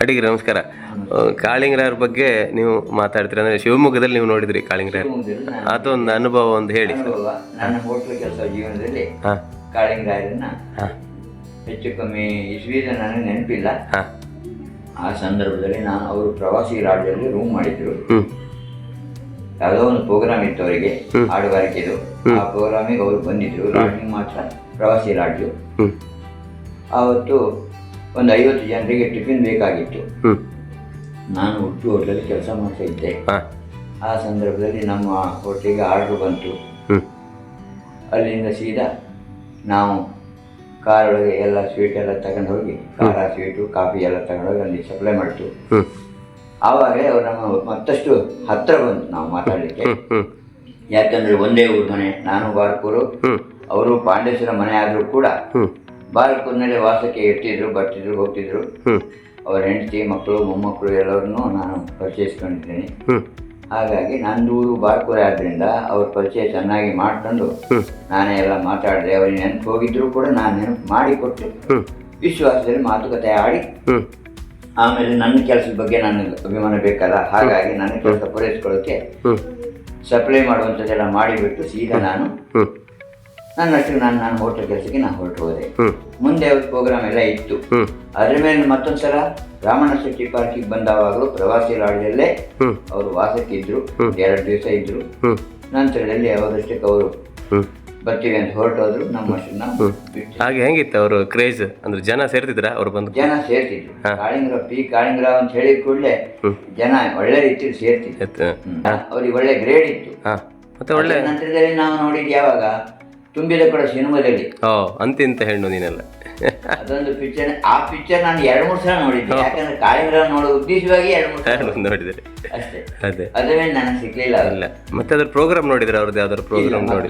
ಅಡಿಗೆ ನಮಸ್ಕಾರ. ಕಾಳಿಂಗ್ರವ್ರ ಕಾಳಿಂಗರಾಯರ ಬಗ್ಗೆ ನೀವು ಮಾತಾಡ್ತೀರ ಅಂದ್ರೆ ಶಿವಮೊಗ್ಗದಲ್ಲಿ ನೀವು ನೋಡಿದ್ರಿ ಕಾಳಿಂಗರ ಅದೊಂದು ಅನುಭವ ಒಂದು ಹೇಳಿ. ಸರ್ ನನ್ನ ಹೋಟ್ಲು ಕೆಲಸ ಜೀವನದಲ್ಲಿ ಹಾ. ಕಾಳಿಂಗರಾಯರನ್ನ ಹಾ. ಹೆಚ್ಚು ಕಮ್ಮಿ ಇಸ್ವಿದ ನನಗೆ ನೆನಪಿಲ್ಲ. ಹಾ. ಆ ಸಂದರ್ಭದಲ್ಲಿ ನಾನು ಅವರು ಪ್ರವಾಸಿ ರಾಜ್ಯದಲ್ಲಿ ರೂಮ್ ಮಾಡಿದ್ರು. ಯಾವುದೋ ಒಂದು ಪ್ರೋಗ್ರಾಮ್ ಇತ್ತು ಅವರಿಗೆ ಹಾಡುಗಾರಿಕೆದು ಆ ಪ್ರೋಗ್ರಾಮಿಗೆ ಅವರು ಬಂದಿದ್ರು. ಮಾತ್ರ ಪ್ರವಾಸಿ ರಾಜ್ಯ. ಅವತ್ತು ಆವತ್ತು ಒಂದು ಐವತ್ತು ಜನರಿಗೆ ಟಿಫಿನ್ ಬೇಕಾಗಿತ್ತು. ನಾನು ಹುಟ್ಟು ಹೋಟ್ಲಲ್ಲಿ ಕೆಲಸ ಮಾಡ್ತಾ ಇದ್ದೆ. ಆ ಸಂದರ್ಭದಲ್ಲಿ ನಮ್ಮ ಹೋಟ್ಲಿಗೆ ಆರ್ಡ್ರ್ ಬಂತು. ಅಲ್ಲಿಂದ ಸೀದಾ ನಾವು ಕಾರ್ ಒಳಗೆ ಎಲ್ಲ ಸ್ವೀಟ್ ಎಲ್ಲ ತಗೊಂಡು ಹೋಗಿ ಖಾರ ಸ್ವೀಟು ಕಾಫಿ ಎಲ್ಲ ತಗೊಂಡು ಹೋಗಿ ಅಲ್ಲಿ ಸಪ್ಲೈ ಮಾಡ್ತು. ಆವಾಗಲೇ ಆವಾಗ ಅವ್ರು ನಮ್ಮ ಮತ್ತಷ್ಟು ಹತ್ತಿರ ಬಂತು ನಾವು ಮಾತಾಡಲಿಕ್ಕೆ. ಯಾಕಂದ್ರೆ ಒಂದೇ ಊರು ಮನೆ ನಾನು ಬಾರ್ಕೂರು. ಅವರು ಪಾಂಡೇಶ್ವರ ಮನೆ ಆದರೂ ಕೂಡ ಹ್ಮ್ ಬಾರ್ಕೂರಿನಲ್ಲಿ ವಾಸಕ್ಕೆ ಇರ್ತಿದ್ರು ಬರ್ತಿದ್ರು ಹೋಗ್ತಿದ್ರು. ಅವ್ರ ಹೆಂಡತಿ ಮಕ್ಕಳು ಮೊಮ್ಮಕ್ಕಳು ಎಲ್ಲರನ್ನೂ ನಾನು ಪರಿಚಯಿಸ್ಕೊಂಡಿದ್ದೀನಿ. ಹಾಗಾಗಿ ನಂದು ಊರು ಬಾಳ್ಕೂರ ಆದ್ದರಿಂದ ಅವ್ರ ಪರಿಚಯ ಚೆನ್ನಾಗಿ ಮಾಡ್ಕೊಂಡು ನಾನೇ ಎಲ್ಲ ಮಾತಾಡಿದೆ. ಅವ್ರಿಗೆ ನೆನಪು ಹೋಗಿದ್ರು ಕೂಡ ನಾನು ನೆನಪು ಮಾಡಿಕೊಟ್ಟು ವಿಶ್ವಾಸದಲ್ಲಿ ಮಾತುಕತೆ ಆಡಿ ಆಮೇಲೆ ನನ್ನ ಕೆಲಸದ ಬಗ್ಗೆ ನನಗೆ ಅಭಿಮಾನ ಬೇಕಲ್ಲ? ಹಾಗಾಗಿ ನನ್ನ ಕೆಲಸ ಪೂರೈಸ್ಕೊಳ್ಳೋಕ್ಕೆ ಸಪ್ಲೈ ಮಾಡುವಂಥದ್ದೆಲ್ಲ ಮಾಡಿಬಿಟ್ಟು ಸೀದಾ ನಾನು ಹ್ಮ್ ನನ್ನಷ್ಟು ನಾನು ನಾನು ಹೋಟೆಲ್ ಕೆಲಸಕ್ಕೆ ನಾನು ಹೊರಟು ಹೋದೆ. ಮುಂದೆ ಅವ್ರ ಪ್ರೋಗ್ರಾಮ್ ಎಲ್ಲ ಇತ್ತು. ಅದ್ರ ಮೇಲೆ ಮತ್ತೊಂದ್ಸಲ ರಾಮಣ್ಣ ಶೆಟ್ಟಿ ಪಾರ್ಕಿಗೆ ಬಂದಾವಾಗಲೂ ಪ್ರವಾಸಿ ಲಾಡ್ಜಲ್ಲೇ ಅವರು ವಾಸಕ್ಕೆ ಇದ್ರು ಎರಡು ದಿವಸ ಇದ್ರು. ನಂತರದಲ್ಲಿ ಅವರಷ್ಟಕ್ಕೆ ಅವರು ಬರ್ತೀವಿ ಅಂತ ಹೊರಟೋದ್ರು ನಮ್ಮ ಅಷ್ಟನ್ನ ಹಾಗೆ ಹೆಂಗಿತ್ತು ಅವರು ಕ್ರೇಜ್ ಅಂದ್ರೆ ಜನ ಸೇರ್ತಿದ್ರ ಅವ್ರು ಬಂದು? ಜನ ಸೇರ್ತಿದ್ರು. ಕಾಳಿಂಗ್ರ ಪಿ ಕಾಳಿಂಗ್ರ ಅಂತ ಹೇಳಿದ ಕೂಡಲೇ ಜನ ಒಳ್ಳೆ ರೀತಿಯಲ್ಲಿ ಸೇರ್ತಿದ್ರು. ಅವ್ರಿಗೆ ಒಳ್ಳೆ ಗ್ರೇಡ್ ಇತ್ತು. ಮತ್ತೆ ಒಳ್ಳೆ ನಂತರದಲ್ಲಿ ನಾವು ನೋಡಿದ್ ಯಾವಾಗ? ತುಂಬಿದ ಕೂಡ ಸಿನಿಮಾದಲ್ಲಿ. ಓ ಅಂತಿಂತ ಹೆಣ್ಣು ನೀನೆಲ್ಲ. ಅದೊಂದು ಪಿಕ್ಚರ್ ಆ ಪಿಕ್ಚರ್ ನಾನು ಎರಡು ಮೂರು ಸಲ ನೋಡಿದ್ದೆ. ಯಾಕಂದ್ರೆ ಕಾಳಿಂಗ್ರ ನೋಡೋ ಉದ್ದೇಶವಾಗಿ ಎರಡು ಮೂರು ಸಲ ನೋಡಿದ್ರೆ ಅಷ್ಟೇ. ಅದೇ. ಅದೇ ನನಗೆ ಸಿಗ್ಲಿಲ್ಲ. ಇಲ್ಲ. ಮತ್ತೆ ಅದ್ರ ಪ್ರೋಗ್ರಾಮ್ ನೋಡಿದ್ರೆ? ಅವ್ರದ್ದು ಯಾವ್ದಾದ್ರು ಪ್ರೋಗ್ರಾಮ್ ನೋಡಿ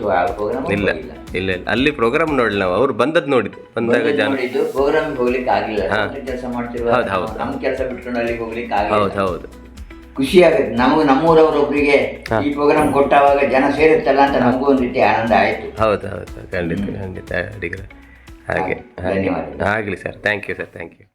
ಇಲ್ಲ ಇಲ್ಲ ಇಲ್ಲ. ಅಲ್ಲಿ ಪ್ರೋಗ್ರಾಮ್ ನೋಡಿಲ್ಲ ನಾವು. ಅವ್ರು ಬಂದದ್ದು ನೋಡಿದ್ದು. ಬಂದಾಗ ಜನ ನೋಡಿದ್ದು. ಪ್ರೋಗ್ರಾಮ್ ಹೋಗ್ಲಿಕ್ಕೆ ಆಗಿಲ್ಲ. ಕೆಲಸ ಮಾಡ್ತಿರುವ ಹೌದು, ಹೌದು. ನಮ್ಮ ಕೆಲಸ ಬಿಟ್ಕೊಂಡು ಅಲ್ಲಿಗೆ ಹೋಗ್ಲಿಕ್ಕೆ ಆಗಿಲ್ಲ. ಹೌದು ಹೌದು. ಖುಷಿ ಆಗುತ್ತೆ ನಮಗೆ ನಮ್ಮೂರವರೊಬ್ಬರಿಗೆ ಈ ಪ್ರೋಗ್ರಾಮ್ ಕೊಟ್ಟಾಗ ಜನ ಸೇರುತ್ತಲ್ಲ ಅಂತ ನಮಗೂ ಒಂದು ರೀತಿ ಆನಂದ ಆಯಿತು. ಹೌದು ಹೌದು. ಖಂಡಿತ ಖಂಡಿತ. ಅಡಿಗೆ ಹಾಗೆ ಹಾಗೆ. ಧನ್ಯವಾದಗಳು. ಆಗಲಿ sir. Thank you sir thank you